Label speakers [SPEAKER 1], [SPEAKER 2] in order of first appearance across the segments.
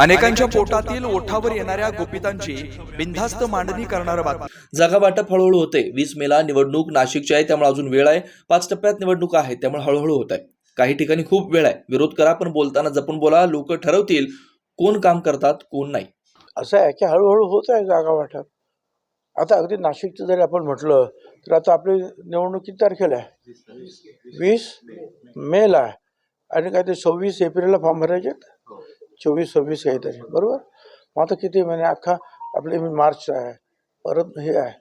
[SPEAKER 1] अनेकांच्या पोटातील ओठावर येणाऱ्या गोपितांची बिनधास्त मांडणी करणारं बातमी.
[SPEAKER 2] जागा वाटप हळूहळू होते. वीस मेला निवडणूक नाशिकची आहे त्यामुळे अजून वेळ आहे. पाच टप्प्यात निवडणूक आहे त्यामुळे हळूहळू होत आहे. काही ठिकाणी खूप वेळ आहे. विरोध करा पण बोलताना जपून बोला. लोक ठरवतील कोण काम करतात कोण नाही.
[SPEAKER 3] असं आहे की हळूहळू होत आहे जागा वाटप. आता अगदी नाशिकचं जरी आपण म्हटलं तर आता आपली निवडणूक किती तारखेला आहे? वीस मेला आहे. आणि काय ते सव्वीस एप्रिलला फॉर्म भरायचे आहेत? चोवीस सव्वीस काहीतरी. बरोबर? मग आता किती महिने? अख्खा आपले मी मार्च आहे. परत हे आहे.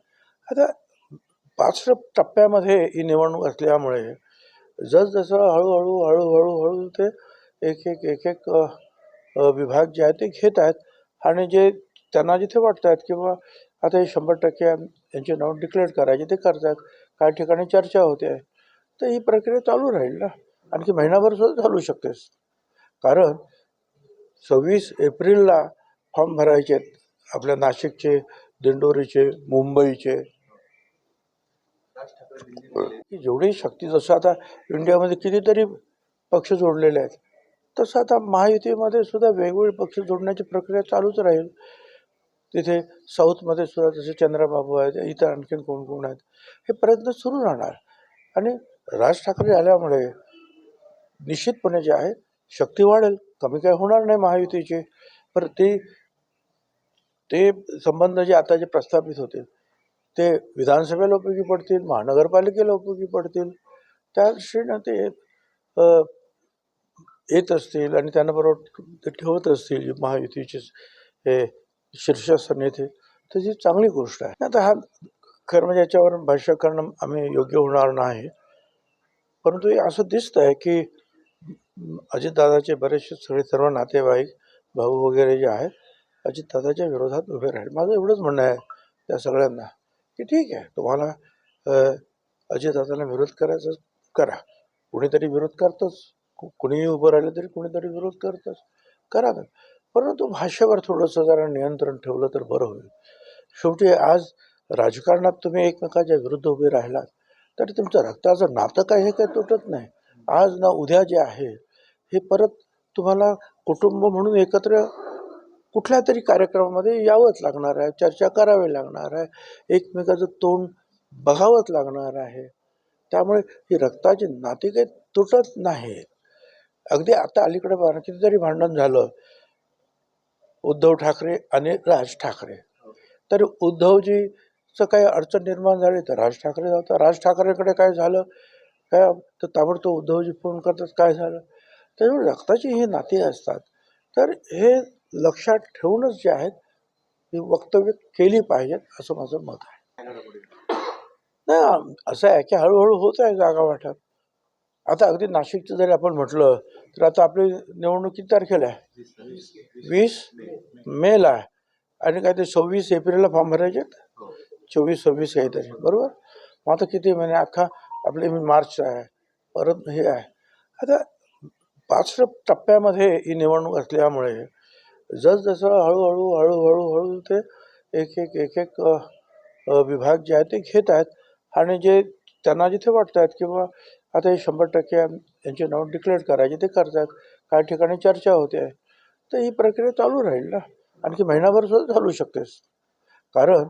[SPEAKER 3] आता पाच टप्प्यामध्ये ही निवडणूक असल्यामुळे जसजसं हळूहळू हळूहळू हळू ते एक एक एक एक विभाग जे आहेत ते घेत आहेत आणि जे त्यांना जिथे वाटत आहेत किंवा आता हे शंभर टक्के यांचे नाव डिक्लेअर करायचे ते करतात. काही ठिकाणी चर्चा होते. तर ही प्रक्रिया चालू राहील ना? आणखी महिनाभर सुद्धा चालू शकतेस. कारण सव्वीस एप्रिलला फॉर्म भरायचे आहेत आपल्या नाशिकचे दिंडोरीचे मुंबईचे. जेवढी शक्ती जसं आता इंडियामध्ये कितीतरी पक्ष जोडलेले आहेत तसं आता महायुतीमध्ये सुद्धा वेगवेगळे पक्ष जोडण्याची प्रक्रिया चालूच राहील. तिथे साऊथमध्ये सुद्धा जसे चंद्रबाबू आहेत इतर आणखीन कोण कोण आहेत हे प्रयत्न सुरू राहणार. आणि राज ठाकरे आल्यामुळे निश्चितपणे जे आहे शक्ती वाढेल. कमी काय होणार नाही महायुतीचे. पर ते ते संबंध जे आता जे प्रस्थापित होतील ते विधानसभेला उपयोगी पडतील महानगरपालिकेला उपयोगी पडतील. त्या दृष्टीनं ते येत असतील आणि त्यांना बरोबर ते ठेवत असतील महायुतीचे हे शीर्षस्थ येते तर ही चांगली गोष्ट आहे. आता हा खरं म्हणजे याच्यावर भाष्य करणं आम्ही योग्य होणार नाही. परंतु हे असं दिसतं आहे की अजितदादाचे बरेचसे सगळे सर्व नातेवाईक भाऊ वगैरे जे आहेत अजितदादाच्या विरोधात उभे राहील. माझं एवढंच म्हणणं आहे त्या सगळ्यांना की ठीक आहे तुम्हाला अजितदादाला विरोध करायचा करा. कुणीतरी विरोध करतंच. कु- कुणीही उभं राहिलं तरी कुणीतरी विरोध करतंच. करा ना. परंतु भाषेवर थोडंसं जरा नियंत्रण ठेवलं तर बरं होईल. शेवटी आज राजकारणात तुम्ही एकमेकाच्या विरुद्ध उभे राहिलात तरी तुमचं रक्ताचं नातं काय हे काही तुटत नाही. आज ना उद्या जे आहे हे परत तुम्हाला कुटुंब म्हणून एकत्र कुठल्या तरी कार्यक्रमामध्ये यावंच लागणार आहे. चर्चा करावी लागणार आहे. एकमेकाचं तोंड बघावंच लागणार आहे. त्यामुळे ही रक्ताची नाती काही तुटत नाही. अगदी आता अलीकडे बघा कितीतरी भांडण झालं. उद्धव ठाकरे आणि राज ठाकरे. तर उद्धवजीचं काही अडचण निर्माण झाली तर राज ठाकरे जातात. राज ठाकरेकडे काय झालं? काय तर ताबडतोब उद्धवजी फोन करतात. काय झालं? त्याच्यामुळे रक्ताची ही नाती असतात. तर हे लक्षात ठेवूनच जे आहेत ही वक्तव्य केली पाहिजेत असं माझं मत आहे. नाही असं आहे की हळूहळू होत आहे जागा वाटप. आता अगदी नाशिकचं जरी आपण म्हटलं तर आता आपली निवडणूक किती तारखेला आहे? वीस मेला आहे. आणि काय ते सव्वीस एप्रिलला फॉर्म भरायचे आहेत? चोवीस सव्वीस काहीतरी बरोबर? मग आता किती महिने? अख्खा आपले मार्च आहे. परत हे आहे. आता पाच टप्प्यामध्ये ही निवडणूक असल्यामुळे जसजसं हळूहळू हळूहळू हळू ते एक एक एक एक विभाग जे आहेत ते घेत आहेत आणि जे त्यांना जिथे वाटत आहेत किंवा आता हे शंभर टक्के यांचे नाव डिक्लेअर करायचे ते करतात. काही ठिकाणी चर्चा होते. तर ही प्रक्रिया चालू राहील ना. आणखी महिनाभर सुद्धा चालू शकतेस कारण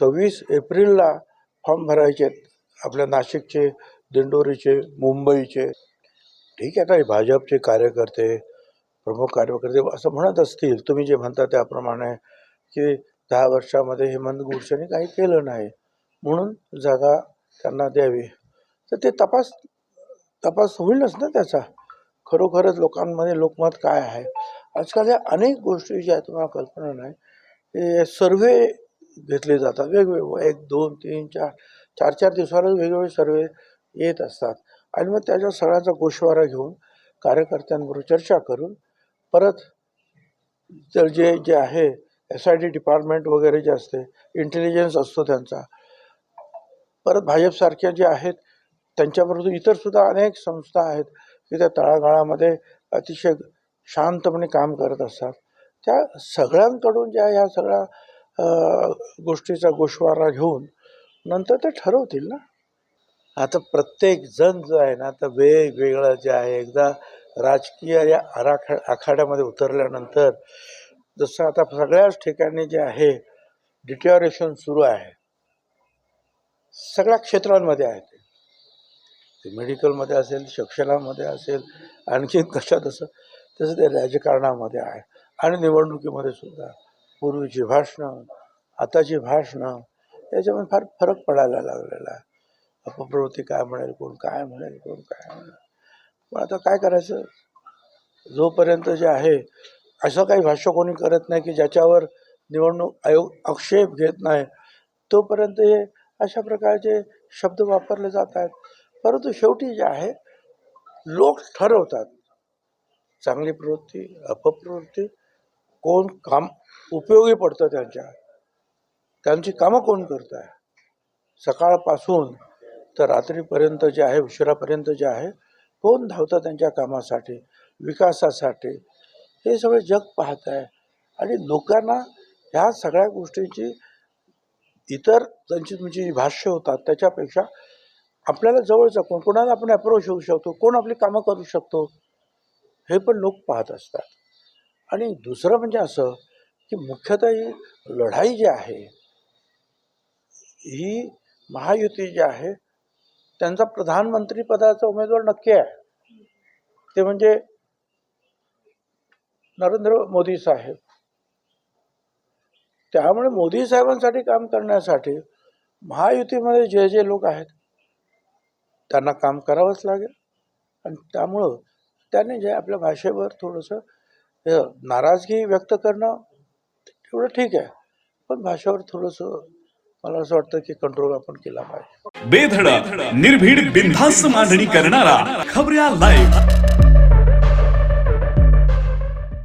[SPEAKER 3] सव्वीस एप्रिलला फॉर्म भरायचे आहेत. आपल्या नाशिकचे दिंडोरीचे मुंबईचे. ठीक आहे आता हे भाजपचे कार्यकर्ते प्रमुख कार्यकर्ते असं म्हणत असतील तुम्ही जे म्हणता त्याप्रमाणे की दहा वर्षामध्ये हेमंत गुडसेने काही केलं नाही म्हणून जागा त्यांना द्यावी. तर ते तपास तपास होईलच ना त्याचा. खरोखरच लोकांमध्ये लोकमत काय आहे? आजकाल या अनेक गोष्टी ज्या आहेत तुम्हाला कल्पना नाही ते सर्वे घेतले जातात. वेगवेगळे एक दोन तीन चार चार चार दिवसालाच वेगवेगळे सर्वे येत असतात. आणि मग त्याच्या सगळ्यांचा गोषवारा घेऊन कार्यकर्त्यांबरोबर चर्चा करून परत तर जे जे आहे एस आय डी डिपार्टमेंट वगैरे जे असते इंटेलिजन्स असतो त्यांचा. परत भाजपसारख्या जे आहेत त्यांच्याबरोबर इतरसुद्धा अनेक संस्था आहेत की त्या तळागाळामध्ये अतिशय शांतपणे काम करत असतात. त्या सगळ्यांकडून ज्या ह्या सगळ्या गोष्टीचा गोषवारा घेऊन नंतर ते ठरवतील ना? आता प्रत्येक जण जो आहे ना आता वेगवेगळं जे आहे एकदा राजकीय या आराखा आखाड्यामध्ये उतरल्यानंतर जसं आता सगळ्याच ठिकाणी जे आहे डिटेरेशन सुरू आहे. सगळ्या क्षेत्रांमध्ये आहे ते. ते मेडिकलमध्ये असेल शिक्षणामध्ये असेल आणखी कशात असं तसं ते राजकारणामध्ये आहे. आणि निवडणुकीमध्ये सुद्धा. पूर्वीची भाषणं आताची भाषणं याच्यामध्ये फार फरक पडायला लागलेला आहे. अपप्रवृत्ती काय म्हणेल कोण काय म्हणेल कोण काय म्हणेल? पण आता काय करायचं? जोपर्यंत जे आहे असं काही भाष्य कोणी करत नाही की ज्याच्यावर निवडणूक आयोग आक्षेप घेत नाही तोपर्यंत हे अशा प्रकारचे शब्द वापरले जात आहेत. परंतु शेवटी जे आहे लोक ठरवतात. चांगली प्रवृत्ती अपप्रवृत्ती कोण काम उपयोगी पडतं त्यांच्या? त्यांची कामं कोण करत आहे सकाळपासून तर रात्रीपर्यंत जे आहे उशिरापर्यंत जे आहे कोण धावतं त्यांच्या कामासाठी विकासासाठी. हे सगळे जग पाहत आहे. आणि लोकांना ह्या सगळ्या गोष्टींची इतर त्यांची तुमची जी भाष्य होतात त्याच्यापेक्षा आपल्याला जवळचं कोण कोणाला आपण अप्रोच होऊ शकतो कोण आपली कामं करू शकतो हे पण लोक पाहत असतात. आणि दुसरं म्हणजे असं की मुख्यतः ही लढाई जी आहे ही महायुती जी आहे त्यांचा प्रधानमंत्री पदाचा उमेदवार नक्की आहे. ते म्हणजे नरेंद्र मोदी साहेब. त्यामुळे मोदी साहेबांसाठी काम करण्यासाठी महायुतीमध्ये जे जे लोक आहेत त्यांना काम करावंच लागेल. आणि त्यामुळं त्याने जे आपल्या भाषेवर थोडंसं नाराजगी व्यक्त करणं तेवढं ठीक आहे. पण भाषेवर थोडंसं मला असं वाटतं की कंट्रोल आपण केला पाहिजे.
[SPEAKER 4] बेधडक निर्भीड बिनधास्त मांडणी करणारा खबऱ्या लाईव्ह